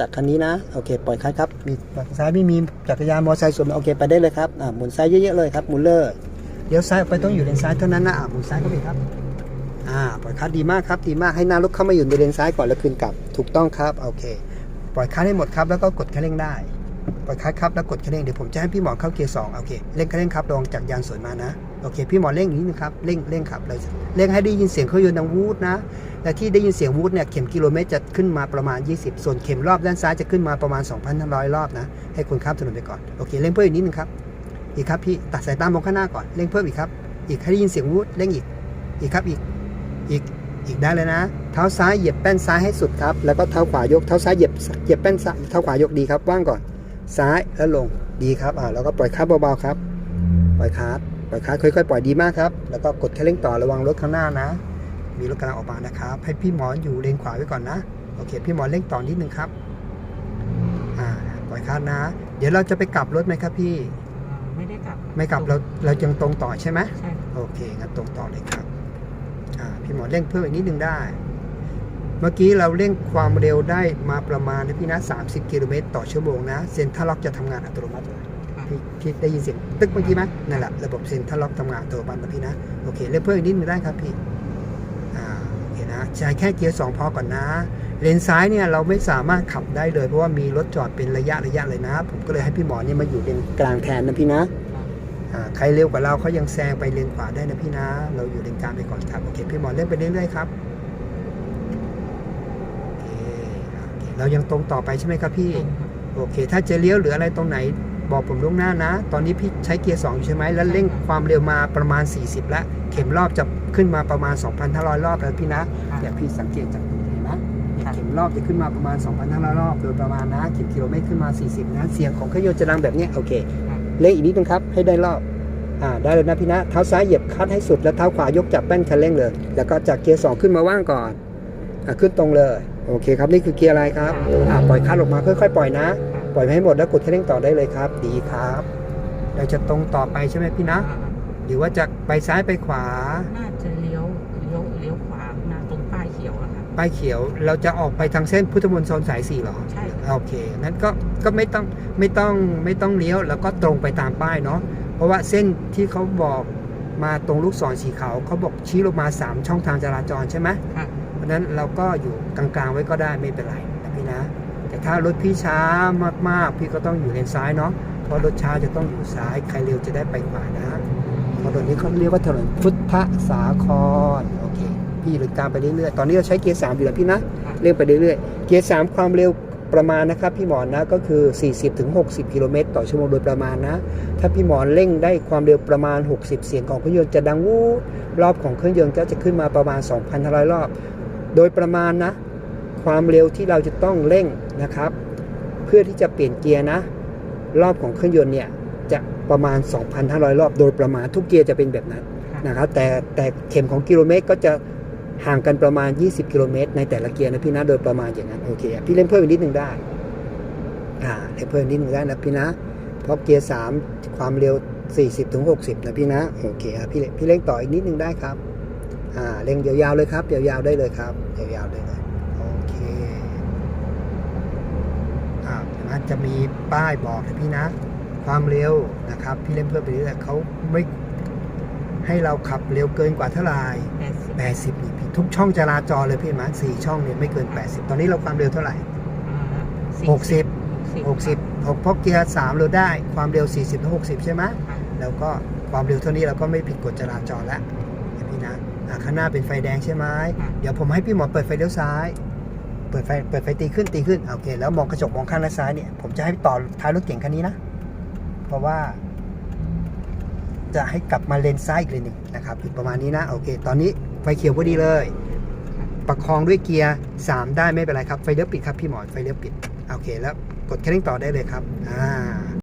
จากคันนี้นะโอเคปล่อยคัดครับมีฝั่งซ้ายไม่มีจักรยานมอเตอร์ไซค์สวนโอเคไปได้เลยครับอ่าหมุนซ้ายเยอะๆเลยครับหมุนเลยเดี๋ยวซ้ายไปต้องอยู่เลนซ้ายเท่านั้นนะอ่าหมุนซ้ายเข้าไปครับอ่าปล่อยคัดดีมากครับดีมากให้หน้ารถเข้ามาอยู่ในเลนซ้ายก่อนแล้วคืนกลับถูกต้องครับโอเค ปล่อยคัดให้หมดครับแล้วก็กดคันเร่งได้ปล่อยคัดครับแล้วกดคันเร่งเดี๋ยวผมจะให้พี่หมอเข้าเกียร์สองโอเคเร่งคันเร่งครับลองจากยานสวนมานะ โอเค พี่หมอเร่งอีกนิดนึงครับเร่งเร่งครับเลยเร่งให้ได้ยินเสียงเครื่องยนต์ดังวูดนะและที่ได้ยินเสียงวูดเนี่ยเข็มกิโลเมตรจะขึ้นมาประมาณ 20 ส่วนเข็มรอบด้านซ้ายจะขึ้นมาประมาณ 2,500 รอบนะให้คุณข้ามถนนไปก่อนโอเคเร่งเพิ่มอีกนิดนึงครับอีกครับพี่ตัดสายตามองข้างหน้าก่อนเร่งเพิ่มอีกครับอีกให้ได้ยินเสียงวูดเร่งอีกอีกครับอีกอีกอีกได้เลยนะ เท้าซ้ายเหยียบแป้นซ้ายให้สุดครับ แล้วก็เท้าขวายกเท้าซ้ายเหยียบเหยียบแป้นซ้ายเท้าขวายกดีครับว่างก่อน ซ้ายแล้วลงดีครับอ่าแล้วก็ปล่อยคาร์บเบาๆครับ ปล่อยคาร์บ ล่อยคาร์บค่อยๆปล่อยดีมากครับ แล้วก็กดคันเร่งต่อระวังรถข้างหน้านะ มีรถกำลังออกมานะครับ ให้พี่หมออยู่เลนขวาไว้ก่อนนะ โอเค พี่หมอเร่งต่อนิดนึงครับ อ่า ปล่อยคาร์บนะ เดี๋ยวเราจะไปกลับรถไหมครับพี่ ไม่ได้กลับไม่กลับเราเรายังตรงต่อใช่ไหมใช่โอเคงั้นตรงต่อเลยครับ อ่า พี่หมอเร่งเพิ่มอีกนิดนึงได้ เมื่อกี้เราเร่งความเร็วได้มาประมาณนะพี่นะ30 กิโลเมตรต่อชั่วโมงนะ เซ็นทรัลล็อกจะทำงานอัตโนมัติเลย พี่พี่ได้ยินเสียงตึกเมื่อกี้ไหมนั่นแหละระบบเซ็นทรัลล็อกทำงานอัตโนมัตินะพี่นะโอเคเร่งเพิ่มอีกนิดนึงได้ครับพี่อ่าโอเคนะใช้แค่เกียร์สองพอก่อนนะ เลนซ้ายเนี่ยเราไม่สามารถขับได้เลย เพราะว่ามีรถจอดเป็นระยะระยะเลยนะ ผมก็เลยให้พี่หมอเนี่ยมาอยู่เลนกลางแทนนะพี่นะอ่าใครเร็วกว่าเราเขายังแซงไปเลนขวาได้นะพี่นะ เราอยู่เลนกลางไปก่อนครับโอเคพี่หมอเล่นไปเรื่อยๆครับโอเคโอเคเรายังตรงต่อไปใช่ไหมครับพี่ตรงครับโอเค ถ้าจะเลี้ยวหรืออะไรตรงไหน บอกผมล่วงหน้านะ ตอนนี้พี่ใช้เกียร์2อยู่ใช่ไหมแล้วเร่งความเร็วมาประมาณ 40 แล้ว เข็มรอบจะขึ้นมาประมาณ 2,500 รอบแล้วพี่นะค่ะเนี่ยพี่สังเกตจากตรงนี้เห็นไหมเนี่ยค่ะเข็มรอบจะขึ้นมาประมาณ 2,500 รอบ โดยประมาณนะเข็มกิโลเมตรขึ้นมา 40 นะ เสียงของเครื่องยนต์จะดังแบบเนี้ยโอเคเร่งอีกนิดนึงครับ ให้ได้รอบอ่าได้เลยนะพี่นะ เท้าซ้ายเหยียบคลัดให้สุด แล้วเท้าขวายกจับแป้นคันเร่งเลย แล้วก็จากเกียร์สองขึ้นมาว่างก่อนอ่าขึ้นตรงเลย โอเคครับ นี่คือเกียร์อะไรครับอ่าปล่อยคลัดออกมาค่อยๆ ปล่อยนะ ปล่อยให้หมดแล้วกดคันเร่งต่อได้เลยครับ ดีครับ เราจะตรงต่อไปใช่ไหมพี่นะอ่าหรือว่าจะไปซ้ายไปขวา น่าจะเลี้ยวเลี้ยวเลี้ยวขวาหน้าตรงป้ายเขียวอะครับป้ายเขียวเราจะออกไปทางเส้นพุทธมณฑลสายสี่เหรอ ใช่ โอเค งั้นก็ก็ไม่ต้องไม่ต้องไม่ต้องเลี้ยวแล้วก็ตรงไปตามป้ายเนาะ เพราะว่าเส้นที่เขาบอกมาตรงลูกศรสีขาวเขาบอกชี้ลงมา 3 ช่องทางจราจรใช่ไหมค่ะ เพราะฉะนั้นเราก็อยู่กลางๆไว้ก็ได้ไม่เป็นไรนะพี่นะแต่ ถ้ารถพี่ช้ามากๆ พี่ก็ต้องอยู่เลนซ้ายเนาะเพราะรถช้าจะต้องอยู่ซ้ายใครเร็วจะได้ไปขวานะเพราะตรงนี้เขาเรียกว่าถนนพุทธสาครโอเคพี่เลยตามไปเรื่อยๆตอนนี้เราใช้เกียร์สามอยู่แล้วพี่นะเร่งไปเรื่อยๆเกียร์3ความเร็วประมาณนะครับพี่หมอนนะก็คือ 40-60 กิโลเมตรต่อชั่วโมงโดยประมาณนะ ถ้าพี่หมอนเร่งได้ความเร็วประมาณ 60 เสียงของเครื่องยนต์จะดังวูดรอบของเครื่องยนต์ก็จะขึ้นมาประมาณ 2,500 รอบ โดยประมาณนะ ความเร็วที่เราจะต้องเร่ง นะครับ เพื่อที่จะเปลี่ยนเกียร์นะ รอบของเครื่องยนต์เนี่ยจะประมาณ 2,500 รอบ โดยประมาณทุกเกียร์จะเป็นแบบนั้นนะครับ แต่แต่เข็มของกิโลเมตรก็จะห่างกันประมาณ 20 กิโลเมตร ในแต่ละเกียร์นะพี่นะโดยประมาณอย่างนั้นโอเคอะพี่เล่นเพิ่มอีกนิดหนึ่งได้อ่าเล่นเพิ่มนิดหนึ่งได้นะพี่นะเพราะเกียร์ 3 ความเร็ว 40ถึง60 นะพี่นะโอเคอะพี่เล่นพี่เล่นต่ออีกนิดหนึ่งได้ครับอ่าเร่งยาวๆเลยครับยาวๆได้เลยครับยาวๆได้เลยโอเค อ่าเห็นไหมจะมีป้ายบอกนะพี่นะ ความเร็วนะครับ พี่เล่นเพิ่มไปเรื่อยๆเขาไม่ให้เราขับเร็วเกินกว่าเท่าไหร่แปดสิบ80นี่พี่ทุกช่องจราจรเลยพี่เห็นไหมสี่ช่องเนี่ยไม่เกิน 80 ตอนนี้เราความเร็วเท่าไหร่อ่า60 60 6เพราะเกียร์3เราได้ความเร็ว 40ถึง60 ใช่ไหมค่ะแล้วก็ความเร็วเท่านี้เราก็ไม่ผิดกฎจราจรแล้วเห็นพี่นะอะข้างหน้าเป็นไฟแดงใช่ไหมเดี๋ยวผมให้พี่หมอเปิดไฟเลี้ยวซ้ายเปิดไฟเปิดไฟตีขึ้นตีขึ้นโอเค แล้วมองกระจกมองข้างและซ้ายเนี่ยผมจะให้ต่อท้ายรถเก่งคันนี้นะ เพราะว่า จะให้กลับมาเลนซ้ายอีกเลนหนึ่งนะครับอยู่ประมาณนี้นะโอเค ตอนนี้ไฟเขียวพอดีเลย ประคองด้วยเกียร์ 3 ได้ไม่เป็นไรครับไฟเลี้ยวปิดครับพี่หมอไฟเลี้ยวปิดโอเค แล้วกดแค่นิ่งต่อได้เลยครับอ่า